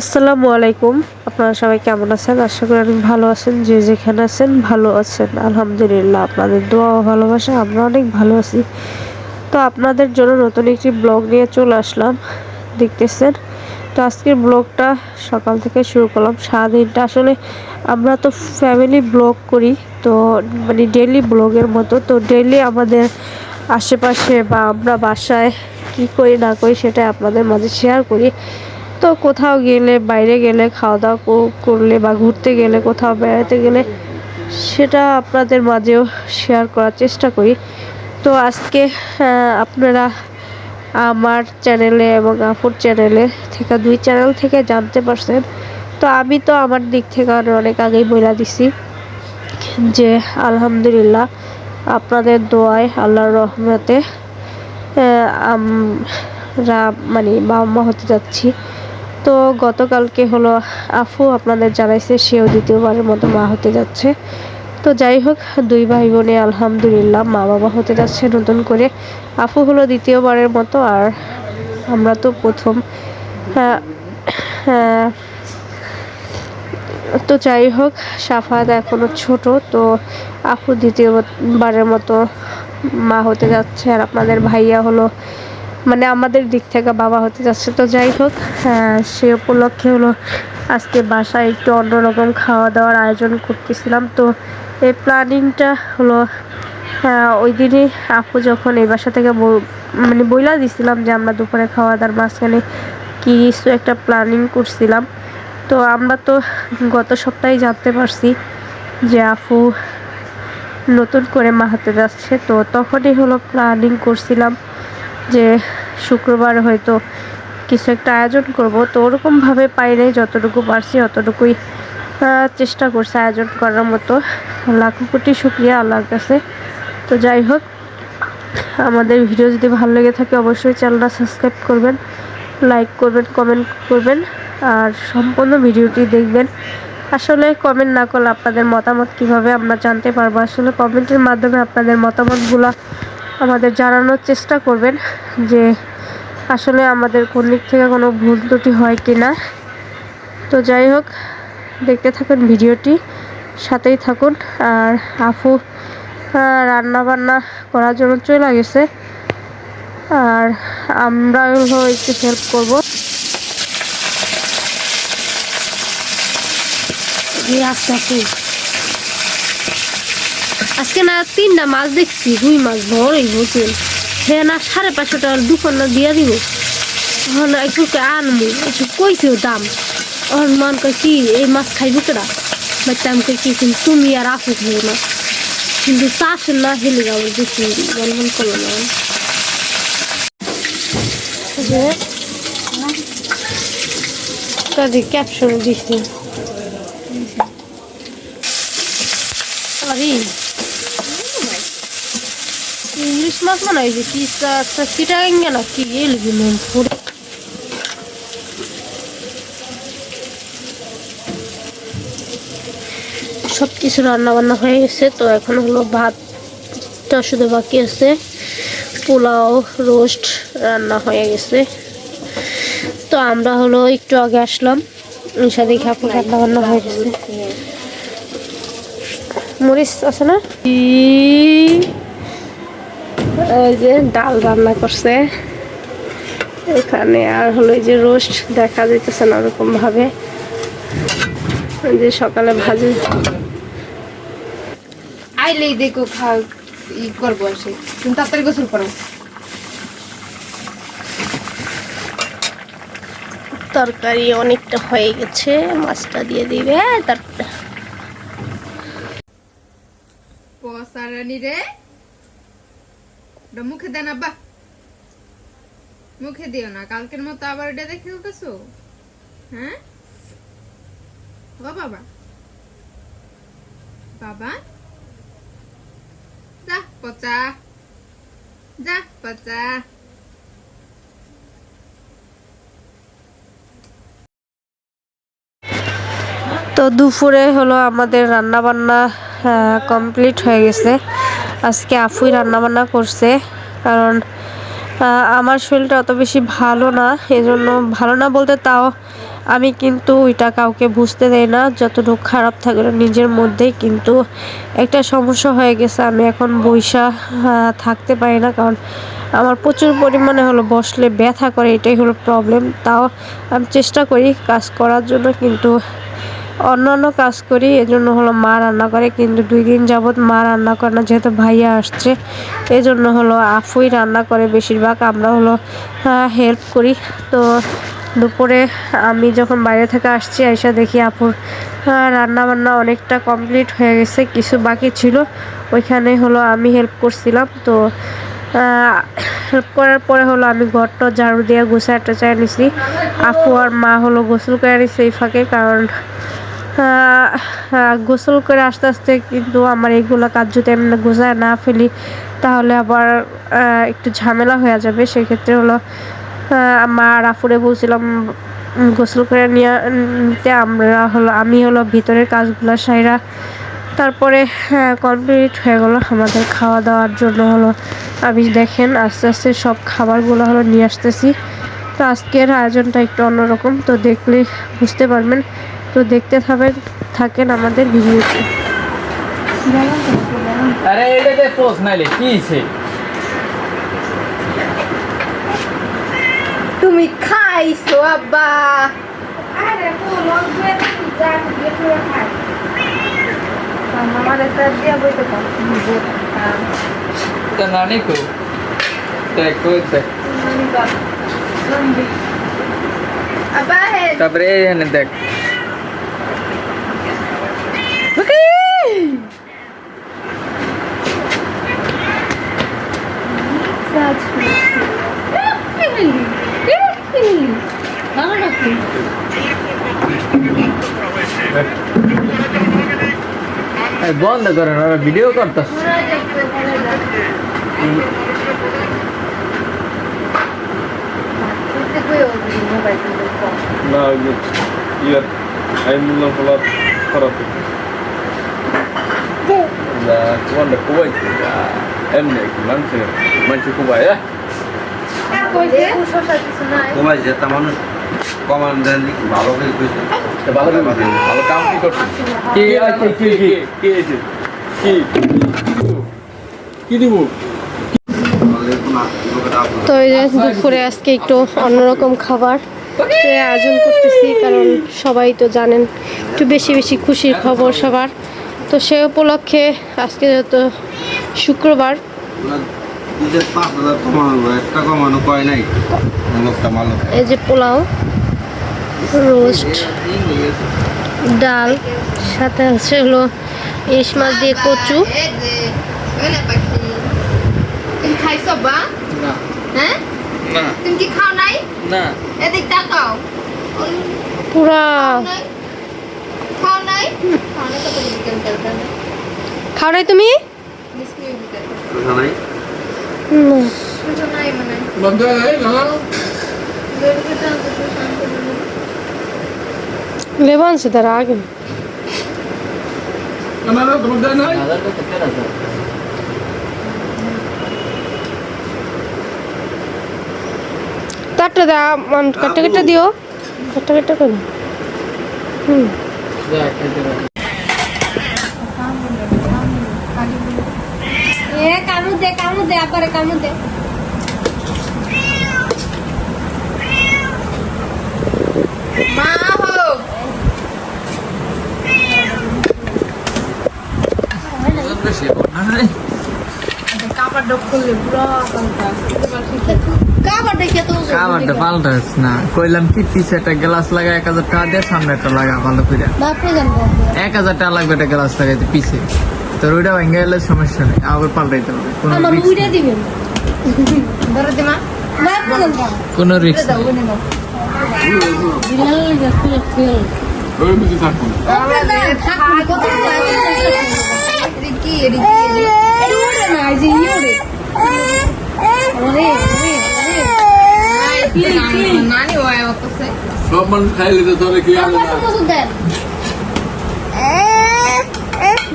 আসসালামু আলাইকুম। আপনারা সবাই কেমন আছেন? আশা করি অনেক ভালো আছেন। যে যেখানে আছেন, ভালো আছেন। আলহামদুলিল্লাহ, আপনাদের দোয়া ও ভালোবাসা, আমরা অনেক ভালো আছি। তো আপনাদের জন্য নতুন একটি ব্লগ নিয়ে চলে আসলাম। দেখতেছেন? তো আজকের ব্লগটা সকাল থেকে শুরু করলাম। সারাদিনটা আসলে আমরা তো ফ্যামিলি ব্লগ করি, তো মানে ডেলি ব্লগের মতো। তো ডেলি আমাদের আশেপাশে বা আমরা বাসায় কি করি, না করি সেটা আপনাদের মাঝে শেয়ার করি। তো কোথাও গেলে, বাইরে গেলে খাওয়া দাওয়া করলে বা ঘুরতে গেলে, কোথাও বেড়াতে গেলে সেটা আপনাদের মাঝেও শেয়ার করার চেষ্টা করি। তো আজকে আপনারা আমার চ্যানেলে এবং আফুর চ্যানেলে থেকে দুই চ্যানেল থেকে জানতে পারছেন। তো আমি তো আমার দিক থেকে অনেক আগেই বইলা দিছি যে, আলহামদুলিল্লাহ আপনাদের দোয়ায়, আল্লাহর রহমতে আমরা মানে বাবা মা হতে যাচ্ছি। তো গতকালকে হলো আফু আপনাদের জানাইছে, সেও দ্বিতীয়বারের মতো মা হতে যাচ্ছে। তো যাই হোক, দুই ভাই বোনে আলহামদুলিল্লাহ মা বাবা হতে যাচ্ছে নতুন করে। আফু হলো দ্বিতীয়বারের মতো আর আমরা তো প্রথম। তো যাই হোক, সাফাত এখনও ছোট, তো আফু দ্বিতীয়বারের মতো মা হতে যাচ্ছে। আর আপনাদের ভাইয়া হলো মানে আমাদের দিক থেকে বাবা হতে যাচ্ছে। তো যাই হোক সে উপলক্ষে হলো আজকে বাসায় একটু অন্যরকম খাওয়া দাওয়ার আয়োজন করতেছিলাম। তো এই প্ল্যানিংটা হলো ওই দিনই আপু যখন এই বাসা থেকে মানে বইলা দিছিলাম যে আমরা দুপুরে খাওয়া দাওয়ার মাঝখানে কিছু একটা প্ল্যানিং করছিলাম। তো আমরা তো গত সপ্তাহে জানতে পারছি যে আপু নতুন করে মাহাতে যাচ্ছে। তো তখনই হলো প্ল্যানিং করছিলাম যে শুক্রবার হয়তো কিছু একটা আয়োজন করব, তো ওরকমভাবে পাই নাই যতটুকু পারছি অতটুকুই চেষ্টা করছে আয়োজন করার মতো। লাখো কোটি শুক্রিয়া আল্লাহর কাছে। তো যাই হোক, আমাদের ভিডিও যদি ভালো লেগে থাকে অবশ্যই চ্যানেলটা সাবস্ক্রাইব করবেন, লাইক করবেন, কমেন্ট করবেন, আর সম্পূর্ণ ভিডিওটি দেখবেন। আসলে কমেন্ট না করলে আপনাদের মতামত কীভাবে আমরা জানতে পারব? আসলে কমেন্টের মাধ্যমে আপনাদের মতামতগুলো আমাদের জানানোর চেষ্টা করবেন যে আসলে আমাদের কোন দিক থেকে কোনো ভুল ত্রুটি হয় কি না তো যাই হোক, দেখতে থাকুন ভিডিওটি, সাথেই থাকুন। আর আফু রান্না বান্না করার জন্য চলে গেছে। আর আমরা একটু হেল্প করব। আস্তে আস্তে। আজকে না তিনটা মাছ দেখছি, রুই মাছ বড়ই হোটেল হ্যাঁ না, সাড়ে পাঁচশো টাকার না দিয়া দিব। তখন একটু আনব, একটু কইছে দাম। ওর মান কয়, কি, এই মাছ খাইবো কেডা? বাচ্চা আমি কই কিন্তু তুমি আর আসো খাইও না। কিন্তু চাষ না হেলে যাব বেশি মন করল না। কাজে ক্যাপশন দিছি। সরি ইলিশ মাছ মনে হয় কি চিটাগাঙ্গে না কি এলবি পুরো সব কিছু রান্না বান্না হয়ে গেছে, তো এখন হলো ভাতটা শুধু বাকি আছে। পোলাও, রোস্ট রান্না হয়ে গেছে। তো আমরা হলো একটু আগে আসলাম সাথে খাপু রান্না বান্না হয়ে গেছে। মরিচ আছে না? এই যে ডাল রান্না করছে। এখানে আর হলো যে রোস্ট দেখা যাইতেছে না ওরকম ভাবে যে সকালে ভাজি। আইলেই দেখো খা ই করব এসে তুমি তাড়াতাড়ি গোসল করো। তরকারি অনেকটা হয়ে গেছে মাছটা দিয়ে দিবে তারপরে। পসারানি রে। ওটা মুখে দেন আব্বা মুখে দিও না, কালকের মতো আবার এটা দেখে উঠেছো? হ্যাঁ? বাবা। বাবা? যা, পচা। যা, পচা। তো দুপুরে হলো আমাদের রান্না বান্না কমপ্লিট হয়ে গেছে। আজকে আফুই রান্না বান্না করছে, কারণ আমার শরীরটা অত বেশি ভালো না, এজন্য ভালো না বলতে তাও আমি কিন্তু ওইটা কাউকে বুঝতে দেই না, যতটুকু খারাপ থাকলে নিজের মধ্যেই কিন্তু একটা সমস্যা হয়ে গেছে, আমি এখন বৈশা থাকতে পারি না, কারণ আমার প্রচুর পরিমাণে হলো বসলে ব্যথা করে, এটাই হলো প্রবলেম তাও আমি চেষ্টা করি কাজ করার জন্য, কিন্তু অন্যান্য কাজ করি, এজন্য হলো মা রান্না করে, কিন্তু দুই দিন যাবৎ মা রান্না করে না, যেহেতু ভাইয়া আসছে এই জন্য হলো আফুই রান্না করে বেশিরভাগ। আমরা হলো হেল্প করি। তো দুপুরে আমি যখন বাইরে থেকে আসছি, আইসা দেখি আপুর রান্না বান্না অনেকটা কমপ্লিট হয়ে গেছে, কিছু বাকি ছিল, ওইখানে হলো আমি হেল্প করছিলাম। তো হেল্প করার পরে হলো আমি ঘরটা ঝাড়ু দিয়ে গুছায় টেচায় নিছি। আপু আর মা হলো গোসল করে নিছে এই ফাঁকে, কারণ গোসল করে আস্তে আস্তে কিন্তু আমার এইগুলো কাজ যদি আমি না গোছায় না ফেলি, তাহলে আবার একটু ঝামেলা হয়ে যাবে। সেক্ষেত্রে হলো মা আর আফুরে বলছিলাম গোসল করে নিয়ে, নিতে আমরা হলো, আমি হলো ভিতরের কাজগুলো সাইরা তারপরে কমপ্লিট হয়ে গেলো আমাদের খাওয়া দাওয়ার জন্য হলো। আমি দেখেন আস্তে আস্তে সব খাবারগুলো হলো নিয়ে আসতেছি। তো আজকের আয়োজনটা একটু অন্যরকম, তো দেখলে বুঝতে পারবেন। তো দেখতে থাকবেন থাকেন আমাদের ভিডিওটি আরে এটা দে পোস্ট নাইলে? কি হইছে তুমি খাইছো আব্বা। তো নানি কো? দেখ দেখ। তারপরে দেখ। এই বন্ধ করেন ওরা ভিডিও করতেছ। না ইয়ার আইনুল্লাহ ফলার খারাপ। যা কোনটা কুবাই এমনি মানুষের যেটা মানুষ কমান দেন ভালো করে কইছে ভালো ভালো কাম কি করছে কি আছে কি কি কি হয়েছে কি কি দিব তো এই যে দুপুরে আজকে একটু অন্যরকম খাবার তো আয়োজন করতেছি কারণ সবাই তো জানেন একটু বেশি বেশি খুশির খবর সবার। তো সে উপলক্ষে আজকে যেহেতু শুক্রবার। এই যে পোলাও রোস্ট ডাল সাথে হলো ইলিশ মাছ দিয়ে কচু। খাইছো বা হ্যাঁ তুমি কি খাও নাই? না। এদিক তাকাও। পুরা। নাই? খাও নাই তুমি? বিস্কুট বিকেল কথা নাই না। কিছু নাই মানে বন্ধ হয়ে না দৌড় করতে আমাকে তো শান্ত লেবু আনছে তারা আগে কেনা তারটা দা কাটটা কাটটা দিও কাটটা কাটটা করো হুম যা খেতে পারি এ কামু দে কামু দে আপারে কামু দে। মা হোক না। কইলাম কি পিছে একটা গ্লাস লাগা এক হাজার টাকা দিয়ে সামনে একটা লাগা ভালো করে এক হাজার টাকা লাগবে একটা গ্লাস লাগাইতে পিছে। তোর ওইটা ভেঙে গেলে সমস্যা নেই আবার পাল্টাইতে হবে কোনো আমার risk উইটা নেই। দিবেন ধরো দে মা বাপরে জানব কোনো রিক্স দাও উনি দাও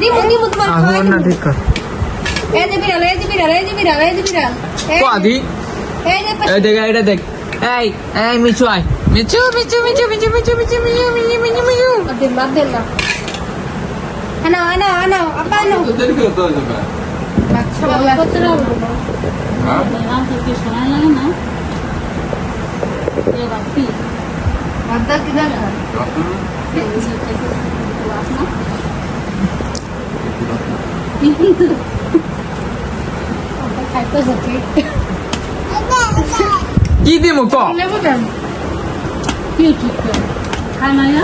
ওই বুঝি থাকুন রিকি রিকি নানি ওয়া ওপসে সব মানুষ খাইলে তো তবে কি হবে না আগুন না ঠিক কর ও আদি এই দেখ এটা দেখ এই এই মিচু আয় মিচু মিচু মিচু মিচু মিচু মিচু মিচু মিচু মিচু মিচু দিন বাদ দিন না আনাও আনাও আনাও আপা আনাও তো দেরি করে তো যাবে কত রাখব বাদ কি দরকার খাইতেছে ঠিক কি দিমু ক লেবু দেন 一点都不。我开灯了，弟弟。弟弟，我做。你做不的。别吃了，干嘛呀？